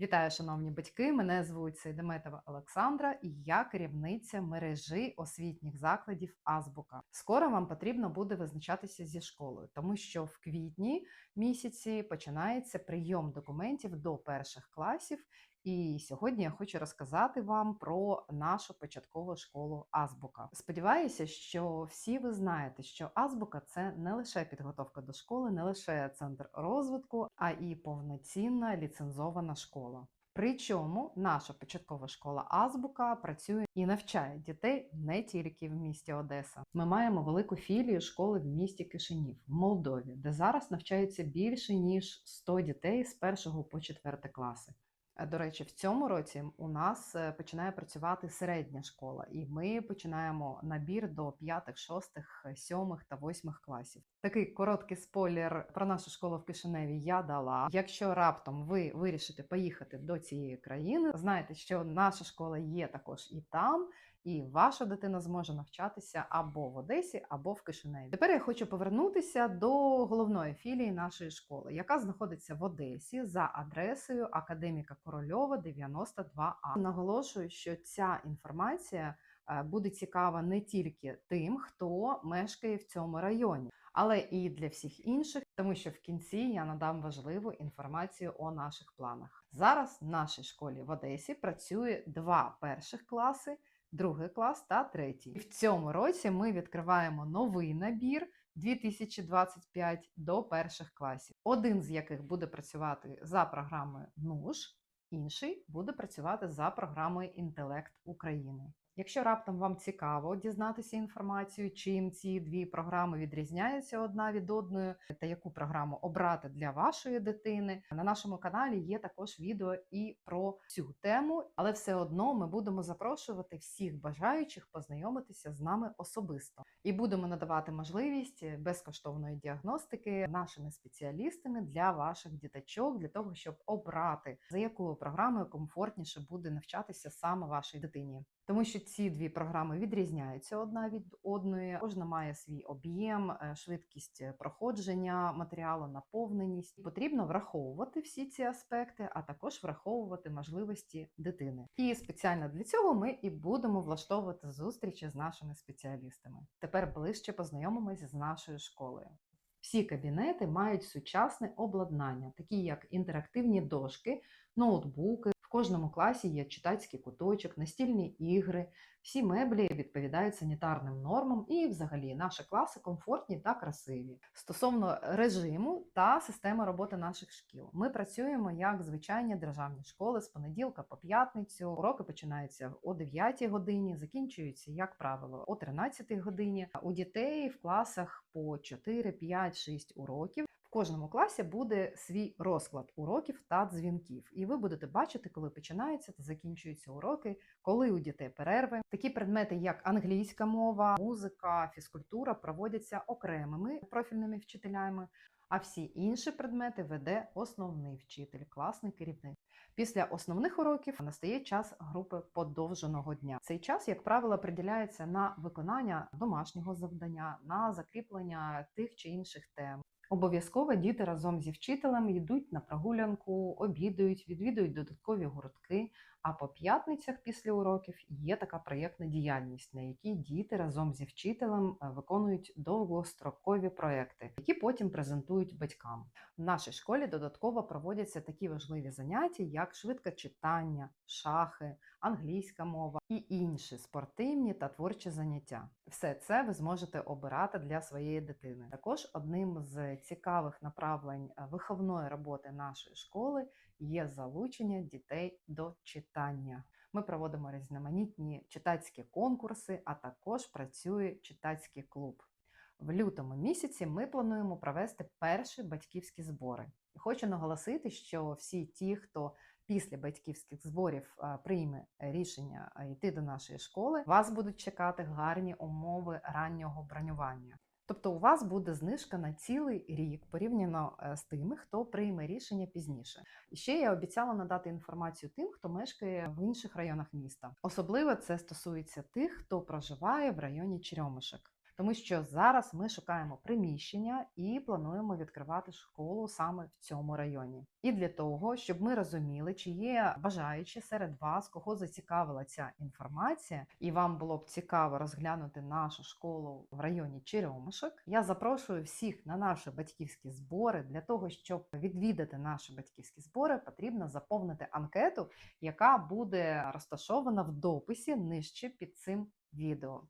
Вітаю, шановні батьки! Мене звуть Сейдеметова Олександра, і я керівниця мережі освітніх закладів Азбука. Скоро вам потрібно буде визначатися зі школою, тому що в квітні місяці починається прийом документів до перших класів. І сьогодні я хочу розказати вам про нашу початкову школу Азбука. Сподіваюся, що всі ви знаєте, що Азбука це не лише підготовка до школи, не лише центр розвитку, а і повноцінна ліцензована школа. Причому наша початкова школа Азбука працює і навчає дітей не тільки в місті Одеса. Ми маємо велику філію школи в місті Кишинів в Молдові, де зараз навчається більше ніж 100 дітей з 1 по 4 класи. Е, До речі, в цьому році у нас е, починає працювати середня школа, і ми починаємо набір до п'ятих, шостих, е, сьомих та восьмих класів. Такий короткий спойлер про нашу школу в Кишиневі я дала. Якщо раптом ви вирішите поїхати до цієї країни, знайте, що наша школа є також і там. І ваша дитина зможе навчатися або в Одесі, або в Кишиневі. Тепер я хочу повернутися до головної філії нашої школи, яка знаходиться в Одесі за адресою Академіка Корольова 92А. Наголошую, що ця інформація е, буде цікава не тільки тим, хто мешкає в цьому районі, але і для всіх інших, тому що в кінці я надам важливу інформацію о наших планах. Зараз в нашій школі в Одесі працює два перших класи другий клас та третій. І в цьому році ми відкриваємо новий набір 2025 до перших класів, один з яких буде працювати за програмою НУШ, інший буде працювати за програмою Інтелект України. Якщо раптом вам цікаво дізнатися інформацію, чим ці дві програми відрізняються одна від одної, та яку програму обрати для вашої дитини, на нашому каналі є також відео і про цю тему, але все одно ми будемо запрошувати всіх бажаючих познайомитися з нами особисто і будемо надавати можливість безкоштовної діагностики нашими спеціалістами для ваших діточок, для того, щоб обрати за якою програмою комфортніше буде навчатися саме вашій дитині. Тому що ці дві програми відрізняються одна від одної. Кожна має свій об'єм, е, швидкість проходження матеріалу, наповненість. Потрібно враховувати всі ці аспекти, а також враховувати можливості дитини. І спеціально для цього ми і будемо влаштовувати зустрічі з нашими спеціалістами. Тепер ближче познайомимось з нашою школою. Всі кабінети мають сучасне обладнання, такі як інтерактивні дошки, ноутбуки. В кожному класі є читацький куточок, настільні ігри. Всі меблі відповідають санітарним нормам, і, взагалі, наші класи комфортні та красиві. Стосовно режиму та системи роботи наших шкіл, ми працюємо як звичайні державні школи з понеділка по п'ятницю. Уроки починаються о 9 годині, закінчуються, як правило, о 13 годині. У дітей в класах по 4, 5, 6 уроків. В кожному класі буде свій розклад уроків та дзвінків, і ви будете бачити, коли починаються та закінчуються уроки, коли у дітей перерви. Такі предмети, як англійська мова, музика, фізкультура, проводяться окремими профільними вчителями. А всі інші предмети веде основний вчитель, класний керівник. Після основних уроків настає час групи подовженого дня. Цей час, як правило, приділяється на виконання домашнього завдання, на закріплення тих чи інших тем. Обов'язково діти разом зі вчителем йдуть на прогулянку, обідають, відвідують додаткові гуртки. А по п'ятницях після уроків є така проєктна діяльність, на якій діти разом зі вчителем е, виконують довгострокові проекти, які потім презентують батькам. В нашій школі додатково проводяться такі важливі заняття, як швидке читання, шахи, англійська мова і інші спортивні та творчі заняття. Все це ви зможете обирати для своєї дитини. Також одним з цікавих направлень е, виховної роботи нашої школи є залучення дітей до читання. Ми проводимо різноманітні читацькі конкурси, а також працює читацький клуб. В лютому місяці ми плануємо провести перші батьківські збори. Хочу наголосити, що всі ті, хто після батьківських зборів прийме рішення йти до нашої школи, вас будуть чекати гарні умови раннього бронювання. Тобто у вас буде знижка на цілий рік порівняно е, з тими, хто прийме рішення пізніше. І ще я обіцяла надати інформацію тим, хто мешкає в інших районах міста. Особливо це стосується тих, хто проживає в районі Черемишек. Тому що зараз ми шукаємо приміщення і плануємо відкривати школу саме в цьому районі. І для того, щоб ми розуміли, чи є бажаючі серед вас, кого зацікавила ця інформація, і вам було б цікаво розглянути нашу школу в районі Черемушок, я запрошую всіх на наші батьківські збори. Для того, щоб відвідати наші батьківські збори, потрібно заповнити анкету, яка буде розташована в дописі нижче під цим відео.